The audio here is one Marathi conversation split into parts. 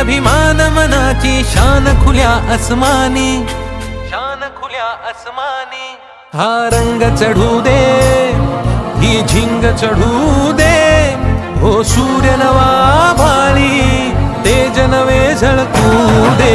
अभिमान मनाची शान खुल्या अस्मानी शान खुल्या अस्मानी हा रंग चढू दे ही झिंग चढू दे. हो सूर्य नवा भाळी तेज नवे झळकू दे.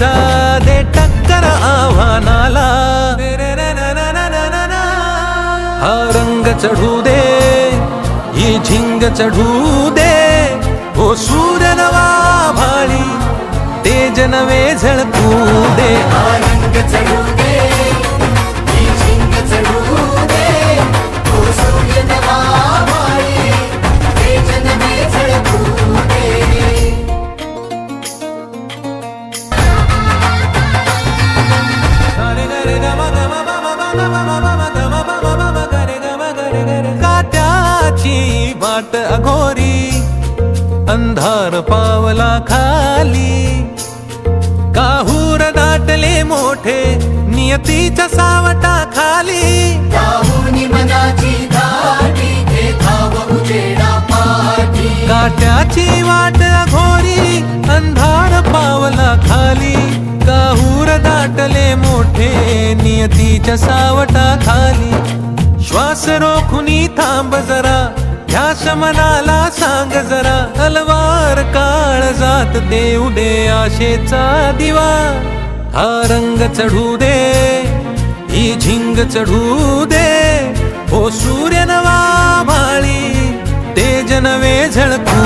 धमन्यांचा दे टक्कर आव्हानाला. हा रंग चढू दे ही झिंग चढू दे. हो सूर नवा भाळी तेज नवे झळकू दे. हा रंग चढू काट्याची वाट अघोरी अंधार पावला खाली. काहूर दाटले मोठे नियतीच्या सावटा खाली. काट्याची वाट अघोरी अंधार पावला खाली. काहूर दाटले मोठे नियतीच्या सावटा खाली. श्वास रोखुनी थांब जरा ध्यास मनाला सांग जरा तलवार काळ जात देऊ दे आशेचा दिवा. हा रंग चढू दे ही झिंग चढू दे. हो सूर्य नवा भाळी ते जनवे झळकू